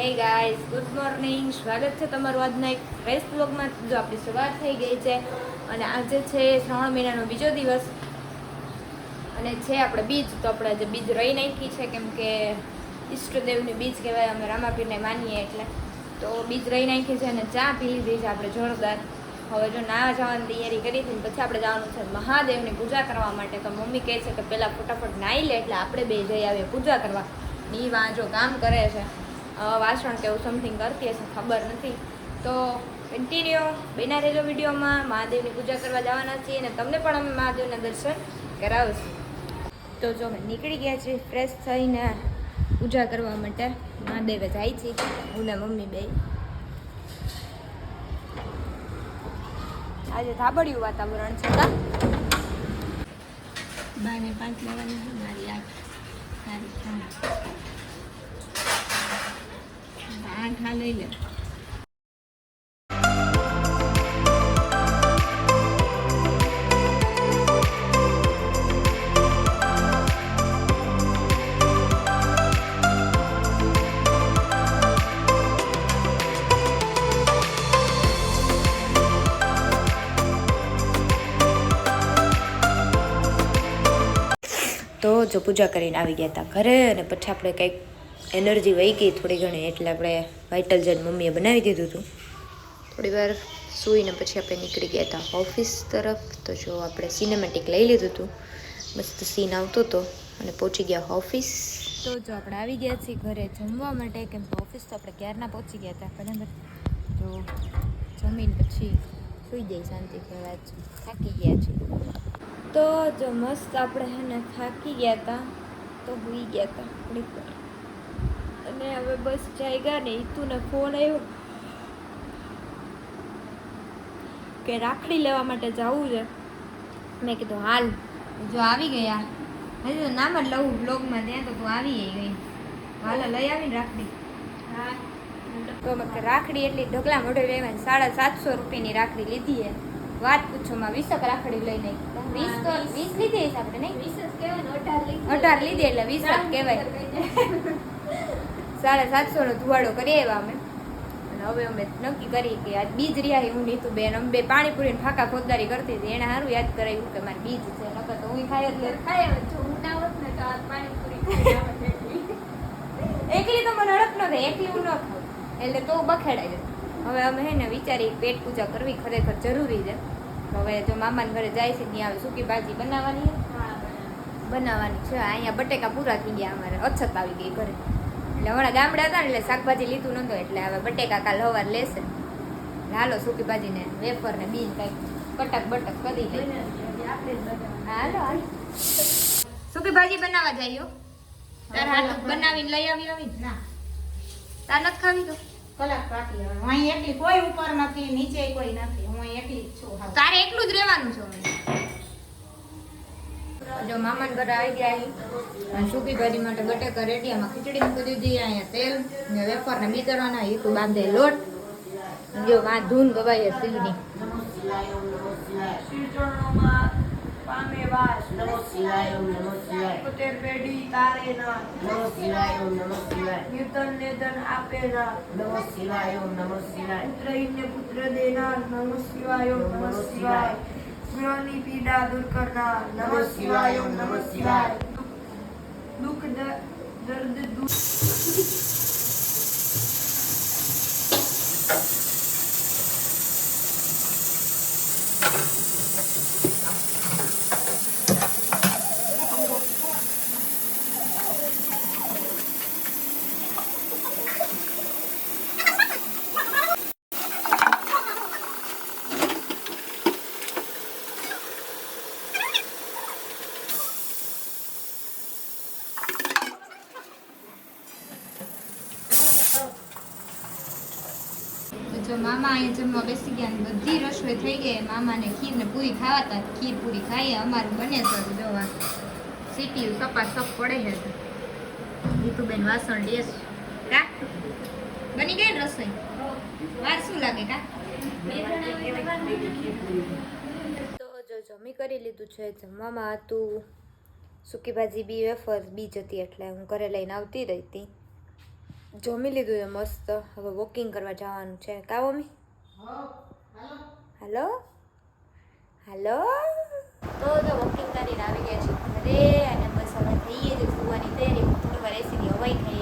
Hey guys good morning સ્વાગત છે તમારું આજના એક ફ્રેશ બ્લોગમાં જો આપણી સવાર થઈ ગઈ છે અને આજે છે શ્રાવણ મહિનાનો બીજો દિવસ. અને છે આપણે બીજ, તો આપણે આજે બીજ રહી નાખી છે, કેમ કે ઈષ્ટદેવની બીજ કહેવાય, અમે રામાપીરને માનીએ એટલે. તો બીજ રહી નાખી છે અને ચા પી લીધી છે આપણે જોરદાર. હવે જો ના જવાની તૈયારી કરી હતી પછી આપણે જવાનું છે મહાદેવની પૂજા કરવા માટે. તો મમ્મી કહે છે કે પહેલાં ફટાફટ નાહી લે એટલે આપણે બે જઈ આવીએ પૂજા કરવા. ની વાંચો, કામ કરે છે. વાસણ કે એવું સમથિંગ કરતી હશે, ખબર નથી. તો કન્ટિન્યુ બેના રહેજો વિડીયોમાં મહાદેવની પૂજા કરવા જવાના છીએ અને તમને પણ અમે મહાદેવના દર્શન કરાવશું. તો જો નીકળી ગયા છીએ ફ્રેશ થઈને પૂજા કરવા માટે, મહાદેવે જાય છે. હું ને મમ્મી બે. આજે ધાબડિયું વાતાવરણ છે કા બાને પાંચ લેવાની મારી આઠ, મારી પાંચ આઠ તો જો પૂજા કરીને આવી ગયા હતા ઘરે અને પછી આપણે કંઈક એનર્જી વહી ગઈ થોડી ઘણી એટલે આપણે વાઇટલ જેન મમ્મીએ બનાવી દીધું હતું. થોડી વાર સૂઈને પછી આપણે નીકળી ગયા હતા ઓફિસ તરફ. તો જો આપણે સિનેમેટિક લઈ લીધું હતું. મસ્ત સીન આવતો હતો અને પહોંચી ગયા ઓફિસ. તો જો આપણે આવી ગયા છીએ ઘરે જમવા માટે કેમ કે ઓફિસ તો આપણે ક્યારના પહોંચી ગયા હતા, બરાબર? તો જમીન પછી સૂઈ જઈ શાંતિ જ થાકી ગયા છીએ. તો જો મસ્ત આપણે હે ને થાકી ગયા હતા, તો સુઈ ગયા હતા. અને હવે બસ જાયગા ને ઈતુને ફોન આવ્યો કે રાખડી લેવા માટે જવું છે. મેં કીધું હાલ. જો આવી ગયા. હજી તો નામ જ લઉં બ્લોગમાં ત્યાં તો તું આવી ગઈ. હાલ લઈ આવીને રાખડી. હા. તો રાખડી એટલી ઢગલા મોઢે લેવા સાડા સાતસો રૂપિયાની રાખડી લીધી હે. વાત પૂછો માં વીસક રાખડી લઈ નહીં વીસ તો વીસ. લીધી આપણે નહીં? અઢાર લીધી. એટલે વીસ કહેવાય. સાડા સાતસો નો ધુવાડો કરી આવ્યા અમે. અને હવે અમે નક્કી કરી કે આજ બીજ રહ્યા હું નીતુ બેન. અમે બે પાણીપુરીને ફાકા ખોદદારી કરતી હતી. એને સારું યાદ કરાવ્યું કે મારે બીજ છે નકર તો હું ખાય જ લે એકલી તો મને અડક ન થાય એકલી હું ન ખાઉં. એટલે તો બખેડાય હવે અમે હે ને વિચારી પેટ પૂજા કરવી ખરેખર જરૂરી છે. તો હવે જો મામાને ઘરે જાય છે ત્યાં હવે સૂકી ભાજી બનાવવાની. બનાવવાની છે. અહીંયા બટેકા પૂરા થઈ ગયા અમારે. અછત આવી ગઈ ઘરે. એટલે હમણાં ગામડે હતા ને એટલે શાકભાજી લીધું નહોતું એટલે હવે બટેકા કાલ હવાર લેશે. હાલો સૂકી ભાજીને વેફર ને બીન કઈ કટક બટક કરી લઈએ હાલો હાલો. સૂકી ભાજી બનાવવા જઈએ તાર હાથ બનાવીને લઈ આવી આવી. ના. તાર નથી ખાવી તો? કલાક કાઢી હવે. હું અહીં એકલી કોઈ ઉપર નથી નીચે કોઈ નથી. હું અહીં એકલી જ છું તારે એકલું જ રહેવાનું છે. જો મામાન ઘરે આવી ગયા. અને સૂકી ભાજી માટે બટેકા રેડી. આમાં ખીચડી મૂકી દીધી. અહીંયા તેલ ને વેફર ને બીતરવાના એ તો બાંધે લોટ. જો આ ધૂન ગવાય સિંહની પુત્ર દેનાર નમઃ શિવાય નમઃ શિવાય ગ્રહની પીડા દૂર કરનાર નમઃ શિવાય નમઃ શિવાય. દુઃખ દર્દ દૂર તો જો મામા અહીંયા જમવા બેસી ગયા ને બધી રસોઈ થઈ ગઈ મામાને ખીર ને પૂરી ખાવાતા ખીર પૂરી ખાઈએ, અમારું બને છે જોવા. સીટી કપા સપ પડે છે રીતુબેન વાસણ લેસ કા? બની ગઈ રસોઈ? વાર શું લાગે કા? તો જો જમી કરી લીધું છે, જમવામાં હતું સૂકી ભાજી, બી વેફર, બી જતી એટલે હું ઘરે લઈને આવતી રહી હતી. જમી લીધું છે મસ્ત. હવે વોકિંગ કરવા જવાનું છે. કા મમ્મી? હલો હાલો તો તો વોકિંગ કરીને આવી ગયા છે ઘરે અને બસ હવે થઈએ છીએ, સુવાની તૈયારી થોડી વાર એસીની હવાઈ થઈ